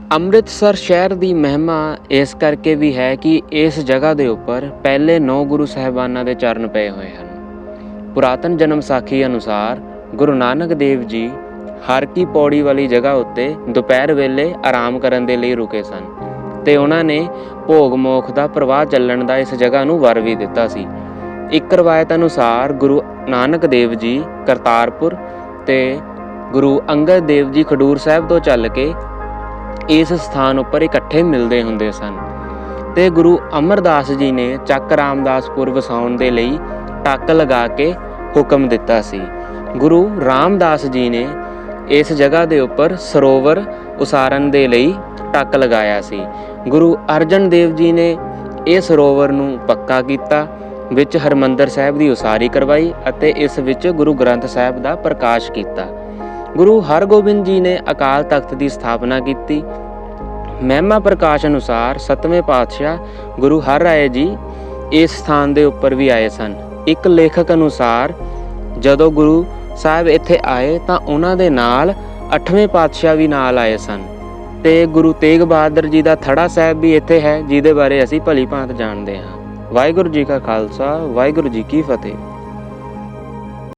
ਅੰਮ੍ਰਿਤਸਰ ਸ਼ਹਿਰ ਦੀ ਮਹਿਮਾ ਇਸ ਕਰਕੇ ਵੀ ਹੈ ਕਿ ਇਸ ਜਗ੍ਹਾ ਦੇ ਉੱਪਰ ਪਹਿਲੇ ਨੌ ਗੁਰੂ ਸਾਹਿਬਾਨਾਂ ਦੇ ਚਰਨ ਪਏ ਹੋਏ ਹਨ। ਪੁਰਾਤਨ ਜਨਮ ਸਾਖੀ ਅਨੁਸਾਰ ਗੁਰੂ ਨਾਨਕ ਦੇਵ ਜੀ ਹਰ ਕੀ ਪੌੜੀ ਵਾਲੀ ਜਗ੍ਹਾ ਉੱਤੇ ਦੁਪਹਿਰ ਵੇਲੇ ਆਰਾਮ ਕਰਨ ਦੇ ਲਈ ਰੁਕੇ ਸਨ ਤੇ ਉਹਨਾਂ ਨੇ ਭੋਗ ਮੋਖ ਦਾ ਪ੍ਰਵਾਹ ਚੱਲਣ ਦਾ ਇਸ ਜਗ੍ਹਾ ਨੂੰ ਵਰ ਵੀ ਦਿੱਤਾ ਸੀ। ਇੱਕ ਰਵਾਇਤ ਅਨੁਸਾਰ ਗੁਰੂ ਨਾਨਕ ਦੇਵ ਜੀ ਕਰਤਾਰਪੁਰ ਤੇ ਗੁਰੂ ਅੰਗਦ ਦੇਵ ਜੀ ਖਡੂਰ ਸਾਹਿਬ ਤੋਂ ਚੱਲ ਕੇ ਇਸ ਸਥਾਨ ਉੱਪਰ ਇਕੱਠੇ ਮਿਲਦੇ ਹੁੰਦੇ ਸਨ ਤੇ ਗੁਰੂ ਅਮਰਦਾਸ ਜੀ ਨੇ ਚੱਕ ਰਾਮਦਾਸਪੁਰ ਵਸਾਉਣ ਦੇ ਲਈ ਟੱਕ ਲਗਾ ਕੇ ਹੁਕਮ ਦਿੱਤਾ ਸੀ। ਗੁਰੂ ਰਾਮਦਾਸ ਜੀ ਨੇ ਇਸ ਜਗ੍ਹਾ ਦੇ ਉੱਪਰ ਸਰੋਵਰ ਉਸਾਰਨ ਦੇ ਲਈ ਟੱਕ ਲਗਾਇਆ ਸੀ। ਗੁਰੂ ਅਰਜਨ ਦੇਵ ਜੀ ਨੇ ਇਹ ਸਰੋਵਰ ਨੂੰ ਪੱਕਾ ਕੀਤਾ, ਵਿੱਚ ਹਰਮੰਦਰ ਸਾਹਿਬ ਦੀ ਉਸਾਰੀ ਕਰਵਾਈ ਅਤੇ ਇਸ ਵਿੱਚ ਗੁਰੂ ਗ੍ਰੰਥ ਸਾਹਿਬ ਦਾ ਪ੍ਰਕਾਸ਼ ਕੀਤਾ। ਗੁਰੂ ਹਰਗੋਬਿੰਦ ਜੀ ਨੇ ਅਕਾਲ ਤਖਤ ਦੀ ਸਥਾਪਨਾ ਕੀਤੀ। ਮਹਿਮਾ ਪ੍ਰਕਾਸ਼ ਅਨੁਸਾਰ ਸਤਵੇਂ ਪਾਤਸ਼ਾਹ ਗੁਰੂ ਹਰ ਰਾਏ ਜੀ ਇਸ ਸਥਾਨ ਦੇ ਉੱਪਰ ਵੀ ਆਏ ਸਨ। ਇੱਕ ਲੇਖਕ ਅਨੁਸਾਰ, ਜਦੋਂ ਗੁਰੂ ਸਾਹਿਬ ਇੱਥੇ ਆਏ ਤਾਂ ਉਹਨਾਂ ਦੇ ਨਾਲ ਅੱਠਵੇਂ ਪਾਤਸ਼ਾਹ ਵੀ ਨਾਲ ਆਏ ਸਨ ਤੇ ਗੁਰੂ ਤੇਗ ਬਹਾਦਰ ਜੀ ਦਾ ਥੜਾ ਸਾਹਿਬ ਵੀ ਇੱਥੇ ਹੈ, ਜਿਹਦੇ ਬਾਰੇ ਅਸੀਂ ਭਲੀ ਭਾਂਤ ਜਾਣਦੇ ਹਾਂ। ਵਾਹਿਗੁਰੂ ਜੀ ਕਾ ਖਾਲਸਾ, ਵਾਹਿਗੁਰੂ ਜੀ ਕੀ ਫਤਿਹ।